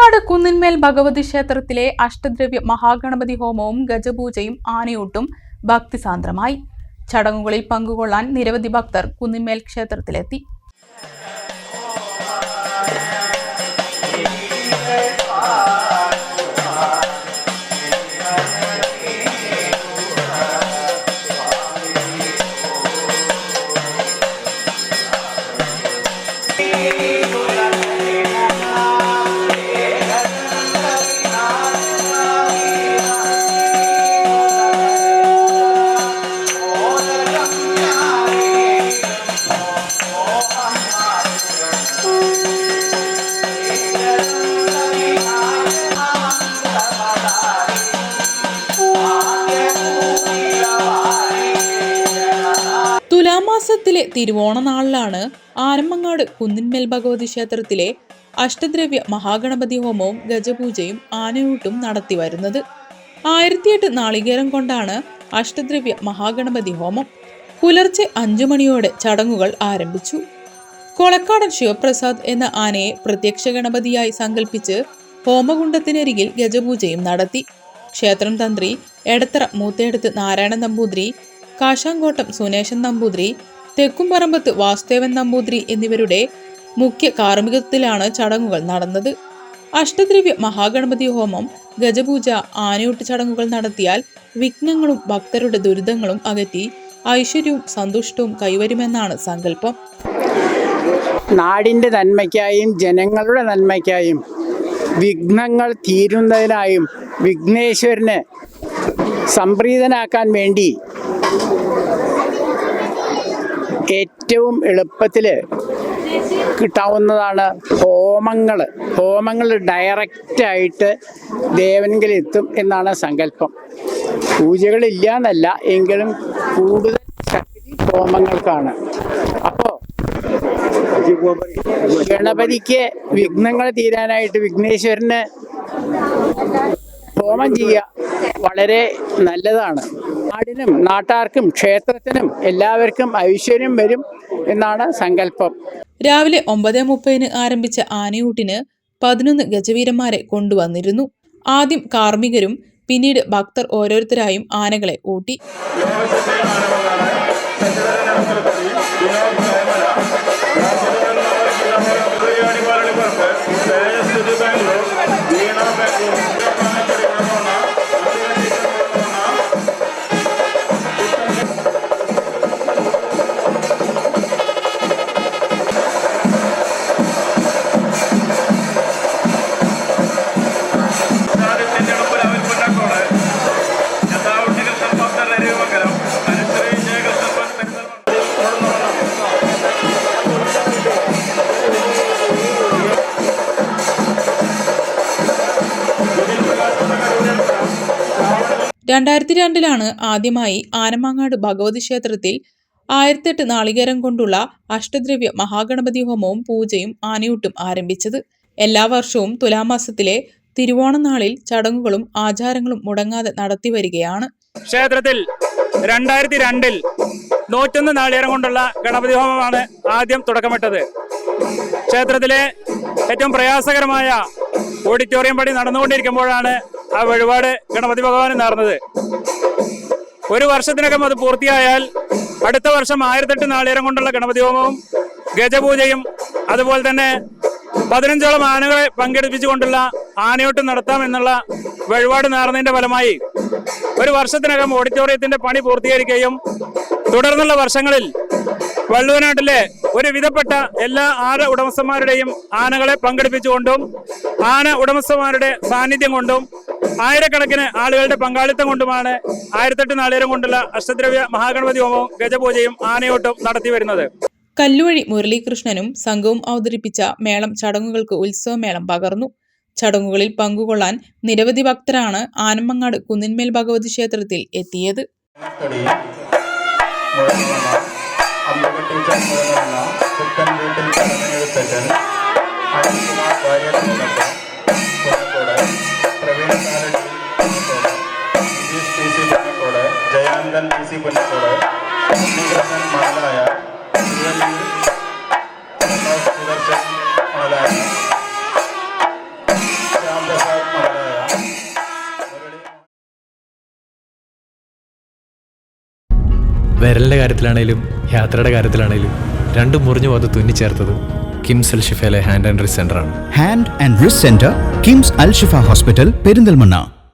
ആനമങ്ങാട് കുന്നിന്മേൽ ഭഗവതി ക്ഷേത്രത്തിലെ അഷ്ടദ്രവ്യ മഹാഗണപതി ഹോമവും ഗജപൂജയും ആനയൂട്ടും ഭക്തിസാന്ദ്രമായി. ചടങ്ങുകളിൽ പങ്കുകൊള്ളാൻ നിരവധി ഭക്തർ കുന്നിന്മേൽ ക്ഷേത്രത്തിലെത്തി. തുലാമാസത്തിലെ തിരുവോണ നാളിലാണ് ആരമ്മങ്ങാട് കുന്നിന്മേൽ ഭഗവതി ക്ഷേത്രത്തിലെ അഷ്ടദ്രവ്യ മഹാഗണപതി ഹോമവും ഗജപൂജയും ആനയൂട്ടും നടത്തി വരുന്നത്. ആയിരത്തിയെട്ട് നാളികേരം കൊണ്ടാണ് അഷ്ടദ്രവ്യ മഹാഗണപതി ഹോമം. പുലർച്ചെ അഞ്ചു മണിയോടെ ചടങ്ങുകൾ ആരംഭിച്ചു. കൊളക്കാടൻ ശിവപ്രസാദ് എന്ന ആനയെ പ്രത്യക്ഷ ഗണപതിയായി സങ്കല്പിച്ച് ഹോമകുണ്ടത്തിനരികിൽ ഗജപൂജയും നടത്തി. ക്ഷേത്രം തന്ത്രി എടത്തറ മൂത്തേടത്ത് നാരായണ നമ്പൂതിരി കാശാങ്കോട്ടം സുനേശൻ നമ്പൂതിരി തെക്കുംപറമ്പത്ത് വാസുദേവൻ നമ്പൂതിരി എന്നിവരുടെ മുഖ്യ കാർമ്മികത്വത്തിലാണ് ചടങ്ങുകൾ നടന്നത്. അഷ്ടദ്രവ്യ മഹാഗണപതി ഹോമം ഗജപൂജ ആനയൂട്ട് ചടങ്ങുകൾ നടത്തിയാൽ വിഘ്നങ്ങളും ഭക്തരുടെ ദുരിതങ്ങളും അകറ്റി ഐശ്വര്യവും സന്തുഷ്ടവും കൈവരുമെന്നാണ് സങ്കല്പം. നാടിന്റെ നന്മയ്ക്കായും ജനങ്ങളുടെ നന്മയ്ക്കായും വിഘ്നങ്ങൾ തീരുന്നതിനായും വിഘ്നേശ്വരനെ സംപ്രീതനാക്കാൻ വേണ്ടി ഏറ്റവും എളുപ്പത്തിൽ കിട്ടാവുന്നതാണ് ഹോമങ്ങൾ. ഹോമങ്ങൾ ഡയറക്റ്റായിട്ട് എത്തും എന്നാണ് സങ്കല്പം. പൂജകളില്ല എന്നല്ല എങ്കിലും കൂടുതൽ ശക്തി ഹോമങ്ങൾക്കാണ്. അപ്പോൾ ഗണപതിക്ക് വിഘ്നങ്ങൾ തീരാനായിട്ട് വിഘ്നേശ്വരന് ഹോമം ചെയ്യുക വളരെ നല്ലതാണ്. നാടിനും നാട്ടാർക്കും ക്ഷേത്രത്തിനും എല്ലാവർക്കും ഐശ്വര്യം വരും എന്നാണ് സങ്കല്പം. രാവിലെ ഒമ്പത് മുപ്പതിന് ആരംഭിച്ച ആനയൂട്ടിന് പതിനൊന്ന് ഗജവീരന്മാരെ കൊണ്ടുവന്നിരുന്നു. ആദ്യം കാർമ്മികരും പിന്നീട് ഭക്തർ ഓരോരുത്തരായും ആനകളെ ഊട്ടി രണ്ടായിരത്തി രണ്ടിലാണ് ആദ്യമായി ആനമാങ്ങാട് ഭഗവതി ക്ഷേത്രത്തിൽ ആയിരത്തെട്ട് നാളികേരം കൊണ്ടുള്ള അഷ്ടദ്രവ്യ മഹാഗണപതി ഹോമവും പൂജയും ആനയൂട്ടും ആരംഭിച്ചത്. എല്ലാ വർഷവും തുലാമാസത്തിലെ തിരുവോണനാളിൽ ചടങ്ങുകളും ആചാരങ്ങളും മുടങ്ങാതെ നടത്തി വരികയാണ്. ക്ഷേത്രത്തിൽ രണ്ടായിരത്തി രണ്ടിൽ നൂറ്റൊന്ന് നാളികേരം കൊണ്ടുള്ള ഗണപതി ഹോമമാണ് ആദ്യം തുടക്കമിട്ടത്. ക്ഷേത്രത്തിലെ ഏറ്റവും പ്രയാസകരമായ ഓഡിറ്റോറിയം പണി നടന്നുകൊണ്ടിരിക്കുമ്പോഴാണ് ആ വഴിപാട് ഗണപതി ഭഗവാന് നേർന്നത്. ഒരു വർഷത്തിനകം അത് പൂർത്തിയായാൽ അടുത്ത വർഷം ആയിരത്തെട്ട് നാളികേരം കൊണ്ടുള്ള ഗണപതി ഹോമവും ഗജപൂജയും അതുപോലെ തന്നെ പതിനഞ്ചോളം ആനകളെ പങ്കെടുപ്പിച്ചുകൊണ്ടുള്ള ആനയോട്ടം നടത്താം എന്നുള്ള വഴിപാട് നേർന്നതിന്റെ ഫലമായി ഒരു വർഷത്തിനകം ഓഡിറ്റോറിയത്തിന്റെ പണി പൂർത്തീകരിക്കുകയും തുടർന്നുള്ള വർഷങ്ങളിൽ വള്ളുവനാട്ടിലെ ഒരു വിധപ്പെട്ട എല്ലാ ആന ഉടമസ്ഥന്മാരുടെയും ആനകളെ പങ്കെടുപ്പിച്ചുകൊണ്ടും ആന ഉടമസ്ഥന്മാരുടെ സാന്നിധ്യം കൊണ്ടും ആയിരക്കണക്കിന് ആളുകളുടെ പങ്കാളിത്തം കൊണ്ടുമാണ് ആയിരത്തെട്ട് നാളികേരം കൊണ്ടുള്ള അഷ്ടദ്രവ്യ മഹാഗണപതി ഹോമവും ഗജപൂജയും ആനയോട്ടും നടത്തി വരുന്നത്. കല്ലുവഴി മുരളീകൃഷ്ണനും സംഘവും അവതരിപ്പിച്ച മേളം ചടങ്ങുകൾക്ക് ഉത്സവമേളം പകർന്നു. ചടങ്ങുകളിൽ പങ്കുകൊള്ളാൻ നിരവധി ഭക്തരാണ് ആനമ്മങ്ങാട് കുന്നിന്മേൽ ഭഗവതി ക്ഷേത്രത്തിൽ എത്തിയത്. പുത്തൻ വീട്ടിൽ ശ്രീകണ്ഠൻ പി സി പൊന്നത്തോട് ശ്രീകൃഷ്ണൻ വിരലിന്റെ കാര്യത്തിലാണേലും യാത്രയുടെ കാര്യത്തിലാണേലും രണ്ടും മുറിഞ്ഞു പോകാതെ തുന്നിച്ചേർത്തത് കിംസ് അൽ ഷിഫയിലെ hand and wrist സെന്ററാണ് hand and wrist centre KIMS Al Shifa hospital Perinthalmanna.